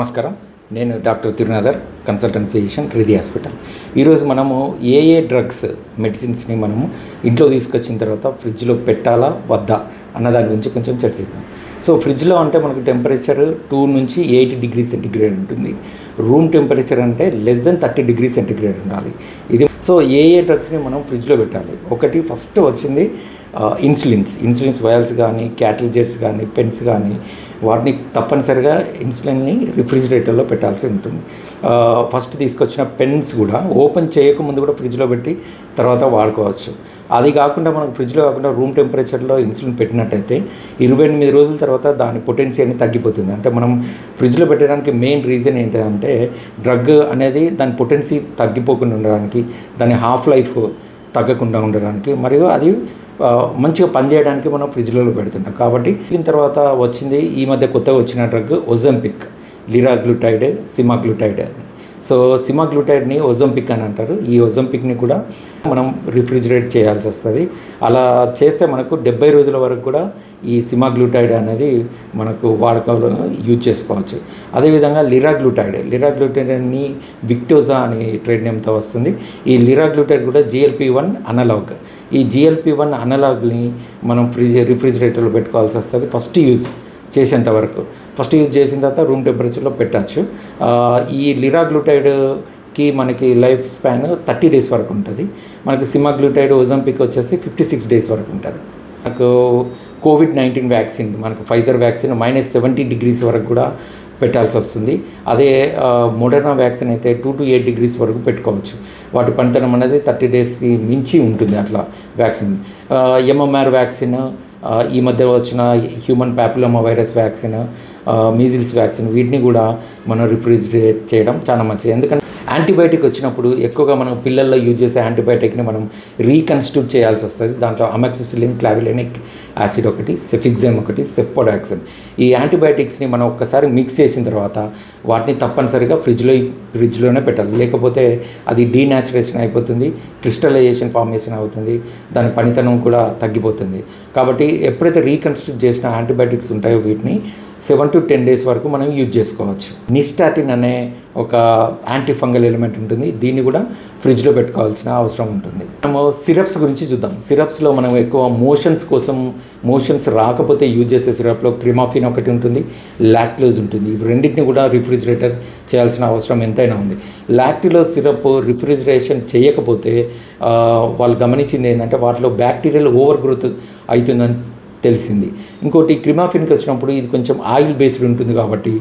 నమస్కారం. నేను doctor Thirunathar consultant physician Hrudaya hospital. ఈరోజు మనము ఏ ఏ డ్రగ్స్ మెడిసిన్స్ని మనము ఇంట్లో తీసుకొచ్చిన తర్వాత ఫ్రిడ్జ్లో పెట్టాలా వద్దా అన్న దాని గురించి కొంచెం చర్చిస్తాం సో ఫ్రిడ్జ్లో అంటే మనకు టెంపరేచర్ టూ నుంచి ఎయిట్ డిగ్రీ సెంటిగ్రేడ్ ఉంటుంది. రూమ్ టెంపరేచర్ అంటే less than thirty degree centigrade ఉండాలి. ఇది సో ఏ ఏ డ్రగ్స్ని మనం ఫ్రిడ్జ్లో పెట్టాలి? ఒకటి ఫస్ట్ వచ్చింది ఇన్సులిన్స్. ఇన్సులిన్స్ వయల్స్ కానీ క్యాటరిజెట్స్ కానీ పెన్స్ కానీ వాటిని తప్పనిసరిగా ఇన్సులిన్ని రిఫ్రిజిరేటర్లో పెట్టాల్సి ఉంటుంది. ఫస్ట్ తీసుకొచ్చిన పెన్స్ కూడా ఓపెన్ చేయకముందు కూడా ఫ్రిడ్జ్లో పెట్టి తర్వాత వాడుకోవచ్చు. అది కాకుండా మనకు ఫ్రిడ్జ్లో కాకుండా రూమ్ టెంపరేచర్లో ఇన్సులిన్ పెట్టినట్టయితే ఇరవై ఎనిమిది రోజుల తర్వాత దాని పొటెన్సీ అనేది తగ్గిపోతుంది. అంటే మనం ఫ్రిడ్జ్లో పెట్టడానికి మెయిన్ రీజన్ ఏంటంటే డ్రగ్ అనేది దాని పొటెన్సీ తగ్గిపోకుండా ఉండడానికి దాని హాఫ్ లైఫ్ తగ్గకుండా ఉండడానికి మరియు అది మంచిగా పనిచేయడానికి మనం ఫ్రిడ్జ్లలో పెడుతుంటాం. కాబట్టి దీని తర్వాత వచ్చింది ఈ మధ్య కొత్తగా వచ్చిన drug Ozempic liraglutide semaglutide so సిమాగ్లూటైడ్ని Ozempic అని అంటారు. ఈ ఒజంపిక్ని కూడా మనం రిఫ్రిజిరేట్ చేయాల్సి వస్తుంది. అలా చేస్తే మనకు డెబ్బై రోజుల వరకు కూడా ఈ సిమాగ్లూటైడ్ అనేది మనకు వాడకంలో యూజ్ చేసుకోవచ్చు. అదేవిధంగా లిరాగ్లూటైడ్ లిరాగ్లూటైడ్ని విక్టోజా అనే ట్రేడ్ నేమ్తో వస్తుంది. ఈ లిరాగ్లూటైడ్ కూడా జిఎల్పి వన్ అనలాగ్. ఈ జిఎల్పి వన్ అనలాగ్ని మనం ఫ్రిడ్జ్ రిఫ్రిజిరేటర్లో పెట్టుకోవాల్సి వస్తుంది. ఫస్ట్ యూజ్ చేసేంత వరకు. ఫస్ట్ యూజ్ చేసిన తర్వాత రూమ్ టెంపరేచర్లో పెట్టచ్చు. ఈ ఈ లిరాగ్లూటైడ్కి మనకి లైఫ్ స్పాన్ థర్టీ డేస్ వరకు ఉంటుంది. మనకి సిమాగ్లూటైడ్ ఓజంపిక్ వచ్చేసి ఫిఫ్టీ సిక్స్ డేస్ వరకు ఉంటుంది. మనకు కోవిడ్ నైన్టీన్ వ్యాక్సిన్ మనకు Pfizer vaccine minus seventy degrees వరకు కూడా పెట్టాల్సి వస్తుంది. అదే మోడర్నా వ్యాక్సిన్ అయితే టూ టు ఎయిట్ డిగ్రీస్ వరకు పెట్టుకోవచ్చు. వాటి పనితనం అనేది థర్టీ డేస్కి మించి ఉంటుంది అట్లా వ్యాక్సిన్. ఎంఎంఆర్ వ్యాక్సిన్ ఈ మధ్య వచ్చిన human papilloma virus vaccine measles vaccine వీటిని కూడా మనం రిఫ్రిజిరేట్ చేయడం చాలా మంచిది. ఎందుకంటే యాంటీబయాటిక్ వచ్చినప్పుడు ఎక్కువగా మనం పిల్లల్లో యూజ్ చేసే యాంటీబయాటిక్ని మనం రీకన్స్టిట్యూట్ చేయాల్సి వస్తుంది. దాంట్లో అమెక్సిసిలిన్ క్లావిలెనిక్ యాసిడ్ ఒకటి సెఫిక్జెమ్ ఒకటి సెఫ్పోడాక్సిన్ ఈ యాంటీబయాటిక్స్ని మనం ఒక్కసారి మిక్స్ చేసిన తర్వాత వాటిని తప్పనిసరిగా ఫ్రిడ్జ్లో ఫ్రిడ్జ్లోనే పెట్టాలి. లేకపోతే అది డీనాచురేషన్ అయిపోతుంది క్రిస్టలైజేషన్ ఫార్మేషన్ అవుతుంది దాని పనితనం కూడా తగ్గిపోతుంది. కాబట్టి ఎప్పుడైతే రీకన్స్ట్రక్ట్ చేసిన యాంటీబయాటిక్స్ ఉంటాయో వీటిని సెవెన్ టు టెన్ డేస్ వరకు మనం యూజ్ చేసుకోవచ్చు. నిస్టాటిన్ అనే ఒక యాంటీ ఫంగల్ ఎలిమెంట్ ఉంటుంది. దీన్ని కూడా ఫ్రిడ్జ్లో పెట్టుకోవాల్సిన అవసరం ఉంటుంది. మనము సిరప్స్ గురించి చూద్దాం. సిరప్స్లో మనం ఎక్కువ మోషన్స్ కోసం మోషన్స్ రాకపోతే యూజ్ చేసే సిరప్లో క్రిమాఫిన్ ఒకటి ఉంటుంది. లాక్టిలోజ్ ఉంటుంది. ఇవి రెండింటిని కూడా రిఫ్రిజిరేటర్ చేయాల్సిన అవసరం ఎంతైనా ఉంది. లాక్టిలో సిరప్ రిఫ్రిజిరేషన్ చేయకపోతే వాళ్ళు గమనించింది ఏంటంటే వాటిలో బ్యాక్టీరియల్ ఓవర్ గ్రోత్ అవుతుందని తెలిసింది. ఇంకోటి క్రిమాఫిన్కి వచ్చినప్పుడు ఇది కొంచెం ఆయిల్ బేస్డ్ ఉంటుంది కాబట్టి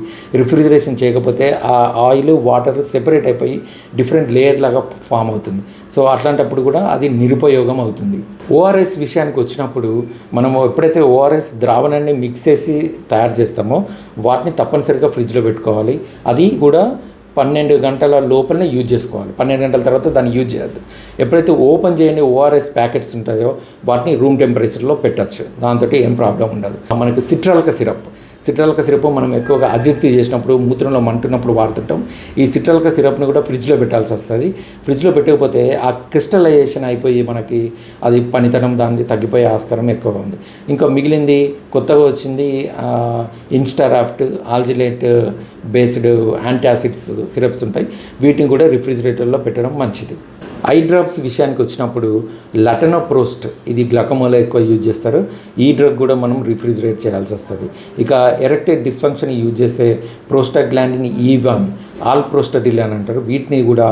రిఫ్రిజరేషన్ చేయకపోతే ఆ ఆయిల్ వాటర్ సెపరేట్ అయిపోయి డిఫరెంట్ లేయర్ లాగా ఫామ్ అవుతుంది. సో అట్లాంటప్పుడు కూడా అది నిరుపయోగం అవుతుంది. ఓఆర్ఎస్ విషయానికి వచ్చినప్పుడు మనము ఎప్పుడైతే ఓఆర్ఎస్ ద్రావణాన్ని మిక్స్ చేసి తయారు చేస్తామో వాటిని తప్పనిసరిగా ఫ్రిడ్జ్లో పెట్టుకోవాలి. అది కూడా పన్నెండు గంటల లోపలనే యూజ్ చేసుకోవాలి. పన్నెండు గంటల తర్వాత దాన్ని యూజ్ చేయద్దు ఎప్పుడైతే ఓపెన్ చేయని ఓఆర్ఎస్ ప్యాకెట్స్ ఉంటాయో వాటిని రూమ్ టెంపరేచర్లో పెట్టచ్చు. దాంతో ఏం ప్రాబ్లం ఉండదు. మనకు సిట్రాల్క సిరప్. సిట్రాలక సిరప్ మనం ఎక్కువగా అజీర్తి చేసినప్పుడు మూత్రంలో మంటున్నప్పుడు వాడుతుంటాం. ఈ సిట్రాలక సిరప్ని కూడా ఫ్రిడ్జ్లో పెట్టాల్సి వస్తుంది. ఫ్రిడ్జ్లో పెట్టకపోతే ఆ క్రిస్టలైజేషన్ అయిపోయి మనకి అది పనితనం దాన్ని తగ్గిపోయే ఆస్కారం ఎక్కువ ఉంది. ఇంకా మిగిలింది కొత్తగా వచ్చింది ఇన్స్టారాఫ్ట్ ఆల్జిలేట్ బేస్డ్ యాంటాసిడ్స్ సిరప్స్ ఉంటాయి. వీటిని కూడా రిఫ్రిజిరేటర్లో పెట్టడం మంచిది. ఐ డ్రాప్స్ విషయానికి వచ్చినప్పుడు లటనోప్రోస్ట్ ఇది గ్లకమోలో ఎక్కువ యూజ్ చేస్తారు. ఈ డ్రగ్ కూడా మనం రిఫ్రిజిరేట్ చేయాల్సి వస్తుంది. ఇక ఎరెక్టెడ్ డిస్ఫంక్షన్ యూజ్ చేసే prostaglandin e E one alprostadil అని అంటారు. వీటిని కూడా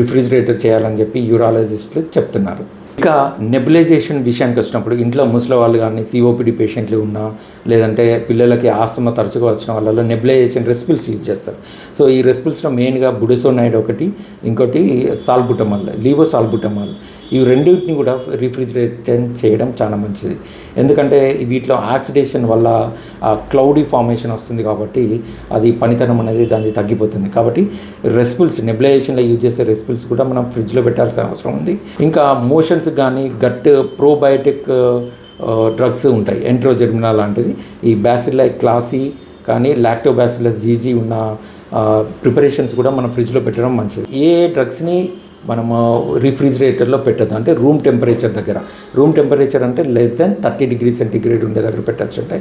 రిఫ్రిజిరేటర్ చేయాలని చెప్పి యూరాలజిస్టులు చెప్తున్నారు. ఇక నెబులైజేషన్ విషయానికి వచ్చినప్పుడు ఇంట్లో ముసలి వాళ్ళు కానీ సిఓపిడి పేషెంట్లు ఉన్నా లేదంటే పిల్లలకి ఆస్తమా తరచుగా వచ్చిన వాళ్ళలో నెబులైజేషన్ రెస్పిల్స్ యూజ్ చేస్తారు. సో ఈ రెస్పిల్స్లో మెయిన్గా బుడసోనైడ్ ఒకటి ఇంకోటి సాల్బుటమాల్ లీవో సాల్బుటమాల్ ఈ రెండింటిని కూడా రిఫ్రిజిరేషన్ చేయడం చాలా మంచిది. ఎందుకంటే వీటిలో ఆక్సిడేషన్ వల్ల క్లౌడీ ఫార్మేషన్ వస్తుంది కాబట్టి అది పనితనం అనేది దాన్ని తగ్గిపోతుంది. కాబట్టి రెస్పిల్స్ నెబ్లైజేషన్లో యూజ్ చేసే రెస్పిల్స్ కూడా మనం ఫ్రిడ్జ్లో పెట్టాల్సిన అవసరం ఉంది. ఇంకా మోషన్స్ కానీ గట్ ప్రోబయోటిక్ డ్రగ్స్ ఉంటాయి. ఎంట్రోజెర్మినా లాంటిది. ఈ బ్యాసిల్లై క్లాసీ కానీ లాక్టోబాసిల్లస్ జీజీ ఉన్న ప్రిపరేషన్స్ కూడా మనం ఫ్రిడ్జ్లో పెట్టడం మంచిది. ఏ డ్రగ్స్ని మనము రిఫ్రిజిరేటర్లో పెట్టద్దు. అంటే రూమ్ టెంపరేచర్ దగ్గర. రూమ్ టెంపరేచర్ అంటే less than thirty degree centigrade ఉండే దగ్గర పెట్టచ్చు. అంటే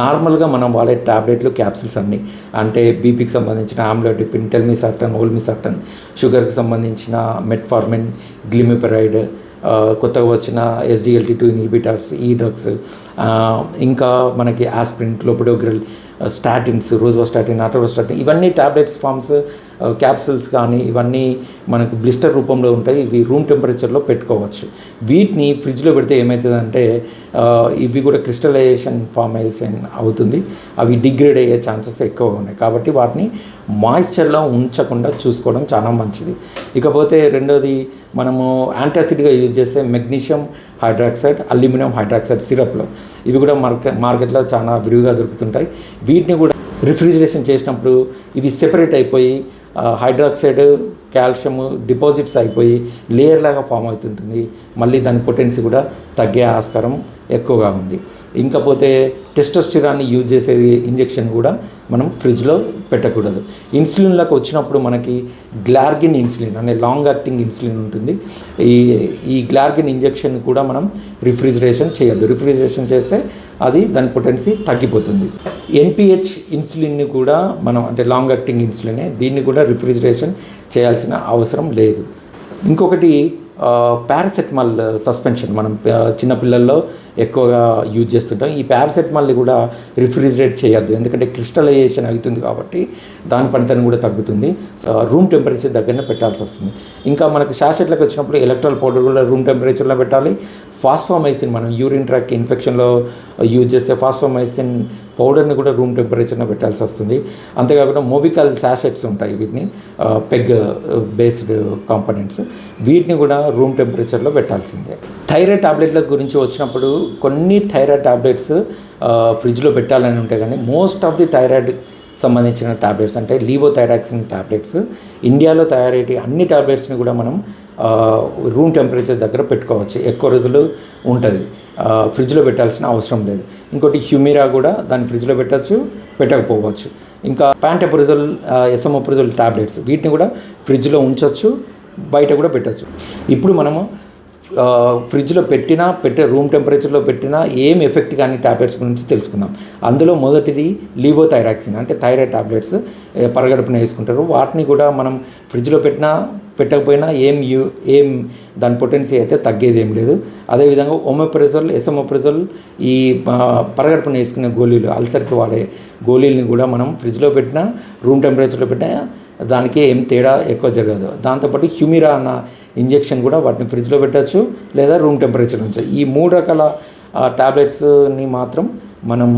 నార్మల్గా మనం వాడే ట్యాబ్లెట్లు క్యాప్సిల్స్ అన్నీ. అంటే బీపీకి సంబంధించిన ఆమ్లోటిపిన్ టెల్మిసాక్టన్ ఓల్మిసాక్టన్ షుగర్కి సంబంధించిన మెట్ఫార్మిన్ గ్లిమిపెరైడ్ కొత్తగా వచ్చిన ఎస్డిఎల్టీ టూ ఇన్హిబిటర్స్ ఈ డ్రగ్స్ ఇంకా మనకి aspirin clopidogrel statins rosuvastatin atorvastatin ఇవన్నీ టాబ్లెట్స్ ఫామ్స్ క్యాప్సిల్స్ కానీ ఇవన్నీ మనకు బ్లిస్టర్ రూపంలో ఉంటాయి. ఇవి రూమ్ టెంపరేచర్లో పెట్టుకోవచ్చు. వీటిని ఫ్రిడ్జ్లో పెడితే ఏమవుతుందంటే ఇవి కూడా క్రిస్టలైజేషన్ ఫార్మేషన్ అవుతుంది. అవి డిగ్రేడ్ అయ్యే ఛాన్సెస్ ఎక్కువ ఉన్నాయి. కాబట్టి వాటిని మాయిశ్చర్లో ఉంచకుండా చూసుకోవడం చాలా మంచిది. ఇకపోతే రెండోది మనము యాంటాసిడ్గా యూజ్ చేసే మెగ్నీషియం హైడ్రాక్సైడ్ అల్యూమినియం హైడ్రాక్సైడ్ సిరప్లు. ఇవి కూడా మార్కెట్ మార్కెట్లో చాలా విరివిగా దొరుకుతుంటాయి. వీటిని కూడా రిఫ్రిజిరేషన్ చేసినప్పుడు ఇవి సెపరేట్ అయిపోయి హైడ్రాక్సైడ్ కాల్షియం డిపాజిట్స్ అయిపోయి లేయర్ లాగా ఫామ్ అవుతుంటుంది. మళ్ళీ దాని పొటెన్సీ కూడా తగ్గే ఆస్కారం ఎక్కువగా ఉంది. ఇంకపోతే టెస్టోస్టిరాన్ని యూజ్ చేసే ఇంజెక్షన్ కూడా మనం ఫ్రిడ్జ్లో పెట్టకూడదు. ఇన్సులిన్లకు వచ్చినప్పుడు మనకి గ్లార్గిన్ ఇన్సులిన్ అనే లాంగ్ యాక్టింగ్ ఇన్సులిన్ ఉంటుంది. ఈ ఈ గ్లార్గిన్ ఇంజెక్షన్ కూడా మనం రిఫ్రిజిరేషన్ చేయొద్దు. రిఫ్రిజిరేషన్ చేస్తే అది దాని పొటెన్సీ తగ్గిపోతుంది. ఎన్పిహెచ్ ఇన్సులిన్ని కూడా మనం అంటే లాంగ్ యాక్టింగ్ ఇన్సులినే దీన్ని కూడా రిఫ్రిజిరేషన్ చేయాల్సిన అవసరం లేదు. ఇంకొకటి పారాసెటమాల్ సస్పెన్షన్ మనం చిన్నపిల్లల్లో ఎక్కువగా యూజ్ చేస్తుంటాం. ఈ పారాసెటమాల్ని కూడా రిఫ్రిజిరేట్ చేయొద్దు. ఎందుకంటే క్రిస్టలైజేషన్ అవుతుంది కాబట్టి దాని పనితనం కూడా తగ్గుతుంది. సో, రూమ్ టెంపరేచర్ దగ్గరనే పెట్టాల్సి వస్తుంది. ఇంకా మనకు శాసెట్లకు వచ్చినప్పుడు ఎలక్ట్రాల్ పౌడర్ కూడా రూమ్ టెంపరేచర్లో పెట్టాలి. ఫాస్ఫామైసిన్ మనం యూరిన్ ట్రాక్ ఇన్ఫెక్షన్లో యూజ్ చేసే ఫాస్ఫామైసిన్ పౌడర్ని కూడా రూమ్ టెంపరేచర్లో పెట్టాల్సి వస్తుంది. అంతేకాకుండా మోవికల్ శాషెట్స్ ఉంటాయి వీటిని. PEG based components. వీటిని కూడా రూమ్ టెంపరేచర్లో పెట్టాల్సిందే. థైరాయిడ్ టాబ్లెట్ల గురించి వచ్చినప్పుడు కొన్ని థైరాయిడ్ టాబ్లెట్స్ ఫ్రిడ్జ్లో పెట్టాలని ఉంటాయి కానీ మోస్ట్ ఆఫ్ ది థైరాయిడ్ సంబంధించిన టాబ్లెట్స్ అంటే లీవోథైరాక్సిన్ టాబ్లెట్స్ ఇండియాలో తయారయ్యే అన్ని టాబ్లెట్స్ని కూడా మనం రూమ్ టెంపరేచర్ దగ్గర పెట్టుకోవచ్చు. ఎక్కువ రోజులు ఉంటుంది. ఫ్రిడ్జ్లో పెట్టాల్సిన అవసరం లేదు. ఇంకోటి హ్యూమిరా కూడా దాన్ని ఫ్రిడ్జ్లో పెట్టచ్చు పెట్టకపోవచ్చు. ఇంకా ప్యాంటెప్రిజల్ ఎసమోప్రిజల్ టాబ్లెట్స్ వీటిని కూడా ఫ్రిడ్జ్లో ఉంచవచ్చు బయట కూడా పెట్టచ్చు. ఇప్పుడు మనము ఫ్రిడ్జ్లో పెట్టినా పెట్టే రూమ్ టెంపరేచర్లో పెట్టినా ఏం ఎఫెక్ట్ కానీ టాబ్లెట్స్ గురించి తెలుసుకుందాం. అందులో మొదటిది లీవోథైరాక్సిన్ అంటే థైరాయిడ్ టాబ్లెట్స్ పరగడుపున వేసుకుంటారు. వాటిని కూడా మనం ఫ్రిడ్జ్లో పెట్టినా పెట్టకపోయినా ఏం యూ ఏం దాని పొటెన్సీ అయితే తగ్గేది ఏం లేదు. అదేవిధంగా ఓమోప్రెజోల్ ఎసమోప్రెజోల్ ఈ పరగడుపున వేసుకునే గోళీలు అల్సర్కి వాడే గోళీలని కూడా మనం ఫ్రిడ్జ్లో పెట్టినా రూమ్ టెంపరేచర్లో పెట్టినా దానికి ఏం తేడా ఎక్కువ జరగదు. దాంతోపాటు హ్యూమిరా అన్న ఇంజెక్షన్ కూడా వాటిని ఫ్రిడ్జ్లో పెట్టచ్చు లేదా రూమ్ టెంపరేచర్ నుంచి. ఈ మూడు రకాల టాబ్లెట్స్ని మాత్రం మనం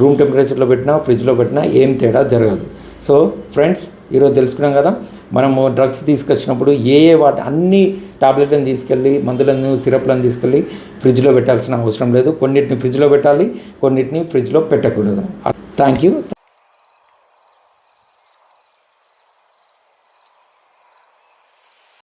రూమ్ టెంపరేచర్లో పెట్టినా ఫ్రిడ్జ్లో పెట్టినా ఏం తేడా జరగదు. సో ఫ్రెండ్స్ ఈరోజు తెలుసుకున్నాం కదా మనము డ్రగ్స్ తీసుకొచ్చినప్పుడు ఏ ఏ వాటి అన్ని టాబ్లెట్లను తీసుకెళ్ళి మందులను సిరప్లను తీసుకెళ్ళి ఫ్రిడ్జ్లో పెట్టాల్సిన అవసరం లేదు. కొన్నిటిని ఫ్రిడ్జ్లో పెట్టాలి కొన్నిటిని ఫ్రిడ్జ్లో పెట్టకూడదు. Thank you.